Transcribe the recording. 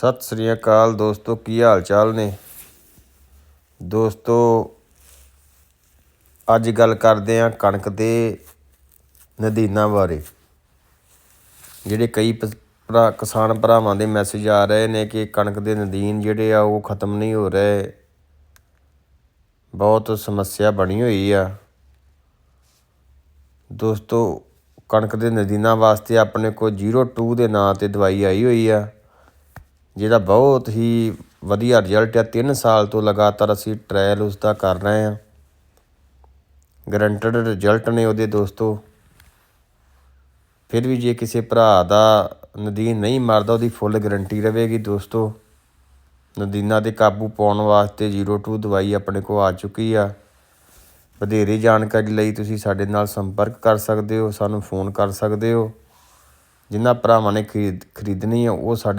ਸਤਿ ਸ੍ਰੀ ਅਕਾਲ ਦੋਸਤੋ, ਕੀ ਹਾਲ ਚਾਲ ਨੇ? ਦੋਸਤੋ, ਅੱਜ ਗੱਲ ਕਰਦੇ ਆਂ ਕਣਕ ਦੇ ਨਦੀਨਾਂ ਬਾਰੇ। ਜਿਹੜੇ ਕਈ ਪ- ਭਰਾ, ਕਿਸਾਨ ਭਰਾਵਾਂ ਦੇ ਮੈਸੇਜ ਆ ਰਹੇ ਨੇ ਕਿ ਕਣਕ ਦੇ ਨਦੀਨ ਜਿਹੜੇ ਆ, ਉਹ ਖਤਮ ਨਹੀਂ ਹੋ ਰਹੇ। ਬਹੁਤ ਸਮੱਸਿਆ ਬਣੀ ਹੋਈ ਆ। ਦੋਸਤੋ, ਕਣਕ ਦੇ ਨਦੀਨਾਂ ਵਾਸਤੇ ਆਪਣੇ ਕੋਲ 02 ਦੇ ਨਾਂ ਤੇ ਦਵਾਈ ਆਈ ਹੋਈ ਆ। ਜਿਹਦਾ ਬਹੁਤ ਹੀ ਵਧੀਆ ਰਿਜ਼ਲਟ ਆ 3 ਸਾਲ ਤੋਂ ਲਗਾਤਾਰ ਅਸੀਂ ਟ੍ਰਾਇਲ ਉਸ ਦਾ ਕਰ ਰਹੇ ਹਾਂ। ਗਰੰਟਡ ਰਿਜ਼ਲਟ ਨੇ ਉਹਦੇ ਦੋਸਤੋ। ਫਿਰ ਵੀ ਜੇ ਕਿਸੇ ਭਰਾ ਦਾ ਨਦੀਨ ਨਹੀਂ ਮਰਦਾ, ਉਹਦੀ ਫੁੱਲ ਗਾਰੰਟੀ ਰਹੇਗੀ ਦੋਸਤੋ। ਨਦੀਨਾਂ ਤੇ ਕਾਬੂ ਪਾਉਣ ਵਾਸਤੇ 02 ਦਵਾਈ ਆਪਣੇ ਕੋਲ ਆ ਚੁੱਕੀ ਆ। ਵਧੇਰੇ ਜਾਣਕਾਰੀ ਲਈ ਤੁਸੀਂ ਸਾਡੇ ਨਾਲ ਸੰਪਰਕ ਕਰ ਸਕਦੇ ਹੋ, ਸਾਨੂੰ ਫੋਨ ਕਰ ਸਕਦੇ ਹੋ। ਜਿਨ੍ਹਾਂ ਭਰਾਵਾਂ ਨੇ ਖਰੀਦ ਖਰੀਦਣੀ ਆ, ਉਹ ਸਾਡੇ